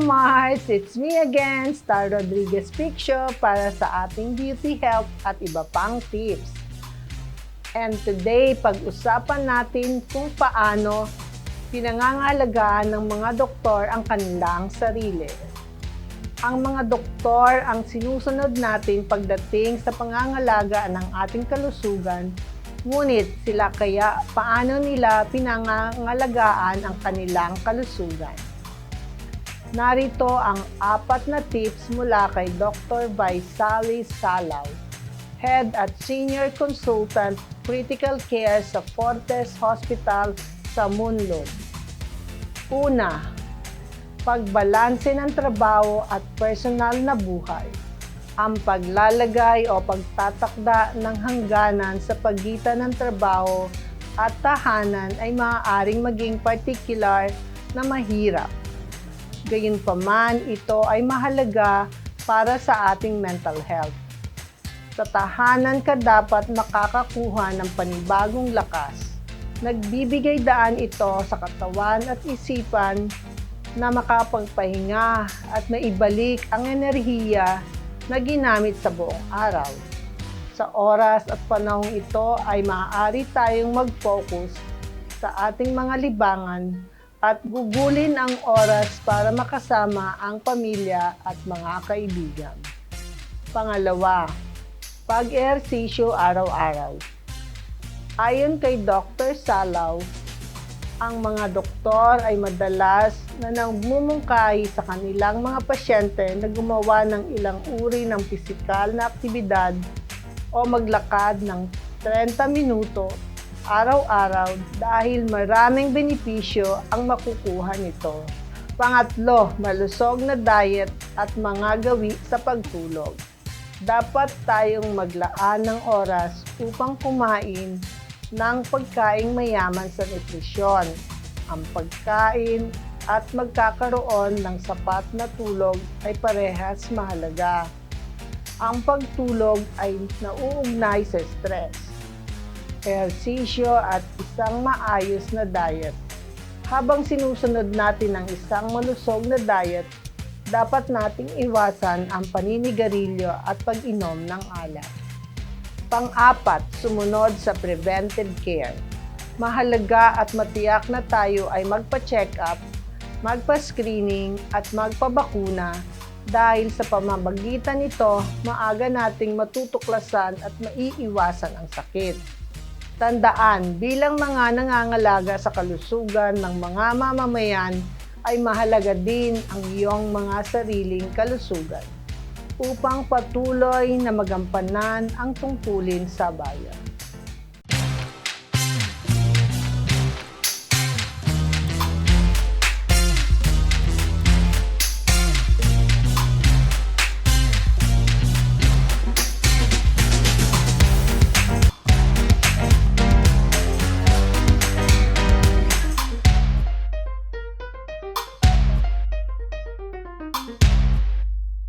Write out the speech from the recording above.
Mars! It's me again, Star Rodriguez Picture para sa ating beauty health at iba pang tips. And today, pag-usapan natin kung paano pinangangalagaan ng mga doktor ang kanilang sarili. Ang mga doktor ang sinusunod natin pagdating sa pangangalaga ng ating kalusugan, ngunit sila kaya paano nila pinangangalagaan ang kanilang kalusugan. Narito ang apat na tips mula kay Dr. Vaisali Salaw, Head at Senior Consultant Critical Care sa Fortes Hospital sa Munlog. Una, pagbalanse ng trabaho at personal na buhay. Ang paglalagay o pagtatakda ng hangganan sa pagitan ng trabaho at tahanan ay maaaring maging particular na mahirap. Gayunpaman, ito ay mahalaga para sa ating mental health. Sa tahanan ka dapat makakakuha ng panibagong lakas. Nagbibigay daan ito sa katawan at isipan na makapagpahinga at maibalik ang enerhiya na ginamit sa buong araw. Sa oras at panahong ito ay maaari tayong mag-focus sa ating mga libangan at gugulin ang oras para makasama ang pamilya at mga kaibigan. Pangalawa, pag-ehersisyo araw-araw. Ayon kay Dr. Salaw, ang mga doktor ay madalas na nagmumungkahi sa kanilang mga pasyente na gumawa ng ilang uri ng pisikal na aktibidad o maglakad ng 30 minuto araw-araw dahil maraming benepisyo ang makukuha nito. Pangatlo, malusog na diet at mga gawi sa pagtulog. Dapat tayong maglaan ng oras upang kumain ng pagkaing mayaman sa nutrisyon. Ang pagkain at magkakaroon ng sapat na tulog ay parehas mahalaga. Ang pagtulog ay nauugnay sa stress ehersisyo at isang maayos na diet. Habang sinusunod natin ang isang malusog na diet, dapat nating iwasan ang paninigarilyo at pag-inom ng alak. Pang-apat, sumunod sa preventive care. Mahalaga at matiyak na tayo ay magpa-check up, magpa-screening at magpabakuna dahil sa pamamagitan nito, maaga nating matutuklasan at maiiwasan ang sakit. Tandaan, bilang mga nangangalaga sa kalusugan ng mga mamamayan, ay mahalaga din ang iyong mga sariling kalusugan upang patuloy na magampanan ang tungkulin sa bayan.